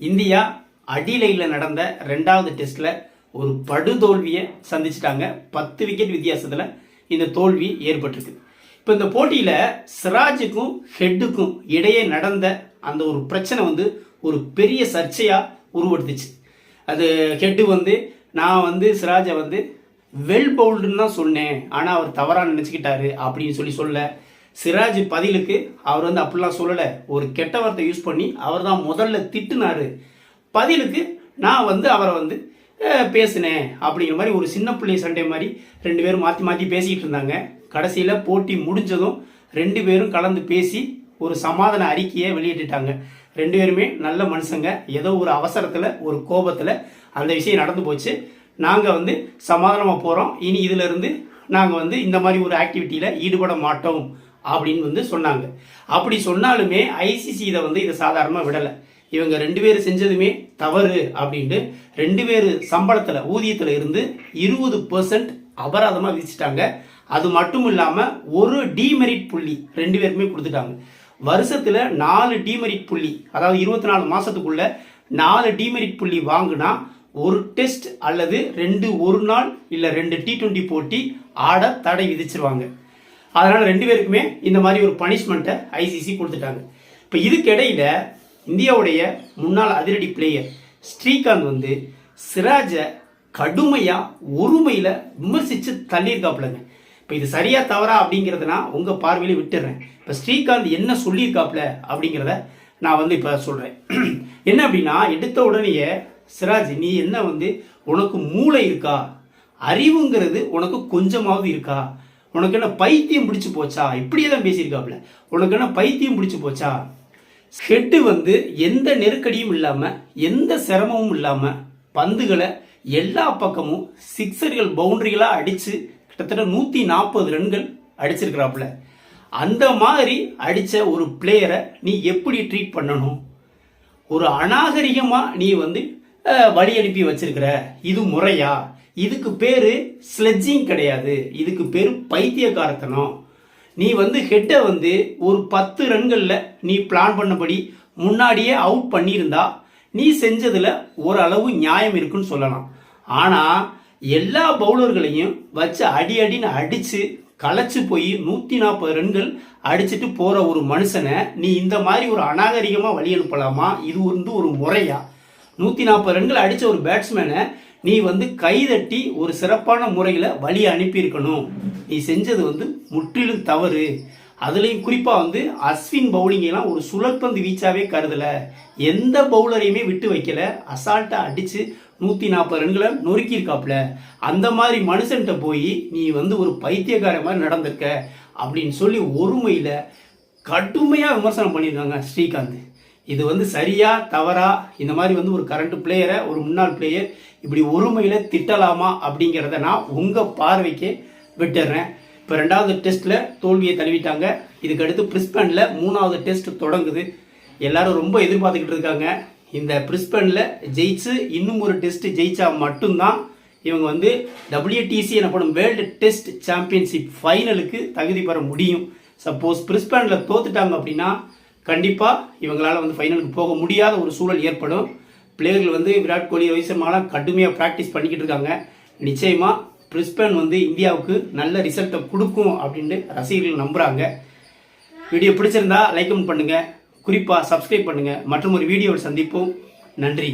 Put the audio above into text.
India அடிலையில் நடந்த ரெண்டாவது டெஸ்ட்டில் ஒரு படுதோல்வியை சந்திச்சிட்டாங்க. பத்து விக்கெட் வித்தியாசத்தில் இந்த தோல்வி ஏற்பட்டிருக்கு. இப்போ இந்த போட்டியில் சிராஜுக்கும் ஹெட்டுக்கும் இடையே நடந்த அந்த ஒரு பிரச்சனை வந்து ஒரு பெரிய சர்ச்சையாக உருவெடுத்துச்சு. அது ஹெட்டு வந்து நான் வந்து சிராஜை வந்து வெல் பவுல்டுன்னு தான் சொன்னேன். ஆனால் அவர் தவறாக நினச்சிக்கிட்டாரு அப்படின்னு சொல்லி சொல்ல சிராஜ் பதிலுக்கு அவர் வந்து அப்படிலாம் சொல்லலை. ஒரு கெட்ட வார்த்தை யூஸ் பண்ணி அவர் தான் முதல்ல திட்டுனாரு. பதிலுக்கு நான் வந்து அவரை வந்து பேசினேன். அப்படிங்கிற மாதிரி ஒரு சின்ன பிள்ளை சண்டை மாதிரி ரெண்டு பேரும் மாற்றி மாற்றி பேசிக்கிட்டு இருந்தாங்க. கடைசியில் போட்டி முடிஞ்சதும் ரெண்டு பேரும் கலந்து பேசி ஒரு சமாதான அறிக்கையை வெளியிட்டுட்டாங்க. ரெண்டு பேருமே நல்ல மனுஷங்க. ஏதோ ஒரு அவசரத்தில் ஒரு கோபத்தில் அந்த விஷயம் நடந்து போச்சு. நாங்கள் வந்து சமாதானமாக போகிறோம் இனி இதிலிருந்து நாங்கள் வந்து இந்த மாதிரி ஒரு ஆக்டிவிட்டியில் ஈடுபட மாட்டோம். அப்படின்னு வந்து சொன்னாங்க. அப்படி சொன்னாலுமே ஐசிசி இதை வந்து இதை சாதாரணமாக விடலை. இவங்க ரெண்டு பேர் செஞ்சதுமே தவறு அப்படின்ட்டு ரெண்டு பேர் சம்பளத்தில் ஊதியத்தில் இருந்து இருபது பர்சன்ட் அபராதமாக விதிச்சிட்டாங்க. அது மட்டும் இல்லாமல் ஒரு டிமெரிட் புள்ளி ரெண்டு பேருமே கொடுத்துட்டாங்க. வருஷத்தில் நாலு டிமெரிட் புள்ளி அதாவது இருபத்தி நாலு மாதத்துக்குள்ள நாலு டிமெரிட் புள்ளி வாங்கினா ஒரு டெஸ்ட் அல்லது ரெண்டு ஒரு நாள் இல்லை ரெண்டு டி டுவெண்ட்டி போட்டி ஆட தடை விதிச்சிருவாங்க. அதனால் ரெண்டு பேருக்குமே இந்த மாதிரி ஒரு பனிஷ்மெண்ட்டை ஐசிசி கொடுத்துட்டாங்க. இப்போ இதுக்கிடையில் இந்தியாவுடைய முன்னாள் அதிரடி பிளேயர் ஸ்ரீகாந்த் வந்து சிராஜை கடுமையாக ஒருமையில் விமர்சித்து தள்ளியிருக்காப்புலங்க. இப்போ இது சரியா தவறா அப்படிங்கிறதுனா உங்கள் பார்வையில் விட்டுறேன். இப்போ ஸ்ரீகாந்த் என்ன சொல்லியிருக்காப்புல அப்படிங்கிறத நான் வந்து இப்போ சொல்கிறேன் என்ன அப்படின்னா எடுத்த உடனேயே சிராஜ் நீ என்ன வந்து உனக்கு மூளை இருக்கா? அறிவுங்கிறது உனக்கு கொஞ்சமாவது இருக்கா? உனக்கு என்ன பைத்தியம் பிடிச்சி போச்சா? இப்படியே தான் பேசியிருக்காப்புல. உனக்கு என்ன பைத்தியம் பிடிச்சி போச்சா? ஹெட்டு வந்து எந்த நெருக்கடியும் இல்லாமல் எந்த சிரமமும் இல்லாமல் பந்துகளை எல்லா பக்கமும் சிக்ஸர்கள் பவுண்டரிகளாக அடித்து கிட்டத்தட்ட நூற்றி நாற்பது ரன்கள் அடிச்சிருக்கிறாப்புல. அந்த மாதிரி அடித்த ஒரு பிளேயரை நீ எப்படி ட்ரீட் பண்ணணும்? ஒரு அநாகரிகமாக நீ வந்து வழி அனுப்பி வச்சிருக்கிற. இது முறையா? இதுக்கு பேரு ஸ்லெட்ஜிங் கிடையாது. இதுக்கு பேரு பைத்தியக்காரத்தனம். நீ வந்து ஹெட்டை வந்து ஒரு பத்து ரன்களில் நீ பிளான் பண்ணபடி முன்னாடியே அவுட் பண்ணியிருந்தா நீ செஞ்சதில் ஓரளவு நியாயம் இருக்குன்னு சொல்லலாம். ஆனால் எல்லா பவுலர்களையும் வச்சு அடி அடின்னு அடித்து களைச்சு போய் நூற்றி நாற்பது ரன்கள் அடிச்சுட்டு போகிற ஒரு மனுஷனை நீ இந்த மாதிரி ஒரு அநாகரிகமாக வழி அனுப்பலாமா? இது வந்து ஒரு முறையா. நூற்றி நாற்பது ரன்கள் அடித்த ஒரு பேட்ஸ்மேனை நீ வந்து கைதட்டி ஒரு சிறப்பான முறையில் வழி அனுப்பியிருக்கணும். நீ செஞ்சது வந்து முற்றிலும் தவறு. அதுலேயும் குறிப்பாக வந்து அஸ்வின் பவுலிங்கெல்லாம் ஒரு சுழற்பந்து வீச்சாவே கருதலை. எந்த பவுலரையுமே விட்டு வைக்கல. அசால்ட்டாக அடித்து நூற்றி நாற்பது ரன்களை நொறுக்கியிருக்காப்புல அந்த மாதிரி மனுஷன்கிட்ட போய் நீ வந்து ஒரு பைத்தியக்கார மாதிரி நடந்திருக்க அப்படின்னு சொல்லி ஒருமையில் கடுமையாக விமர்சனம் பண்ணியிருக்காங்க ஸ்ரீகாந்த். இது வந்து சரியா தவறா இந்த மாதிரி வந்து ஒரு கரண்ட் பிளேயரை ஒரு முன்னாள் பிளேயர் இப்படி ஒருமையில் திட்டலாமா அப்படிங்கிறத நான் உங்கள் பார்வைக்கு விட்டுறேன். இப்போ ரெண்டாவது டெஸ்ட்டில் தோல்வியை தழுவிட்டாங்க. இதுக்கு அடுத்து பிரிஸ்பனில் மூணாவது டெஸ்ட் தொடங்குது. எல்லாரும் ரொம்ப எதிர்பார்த்துக்கிட்டு இருக்காங்க. இந்த பிரிஸ்பனில் ஜெயிச்சு இன்னும் ஒரு டெஸ்ட் ஜெயிச்சா மட்டும்தான் இவங்க வந்து டபிள்யூடிசி எனப்படும் வேர்ல்டு டெஸ்ட் சாம்பியன்ஷிப் ஃபைனலுக்கு தகுதி பெற முடியும். சப்போஸ் பிரிஸ்பேனில் தோத்துட்டாங்க அப்படின்னா கண்டிப்பாக இவங்களால் வந்து ஃபைனலுக்கு போக முடியாத ஒரு சூழல் ஏற்படும். பிளேயர்கள் வந்து விராட் கோலி ரோஹித் சர்மாலாம் கடுமையாக ப்ராக்டிஸ் பண்ணிக்கிட்டு இருக்காங்க. நிச்சயமாக பிரிஸ்பேன் வந்து இந்தியாவுக்கு நல்ல ரிசல்ட்டை கொடுக்கும் அப்படின்ட்டு ரசிகர்கள் நம்புகிறாங்க வீடியோ பிடிச்சிருந்தா லைக் பண்ணுங்கள் குறிப்பாக சப்ஸ்கிரைப் பண்ணுங்கள் மற்றும் ஒரு வீடியோவில் சந்திப்போம். நன்றி.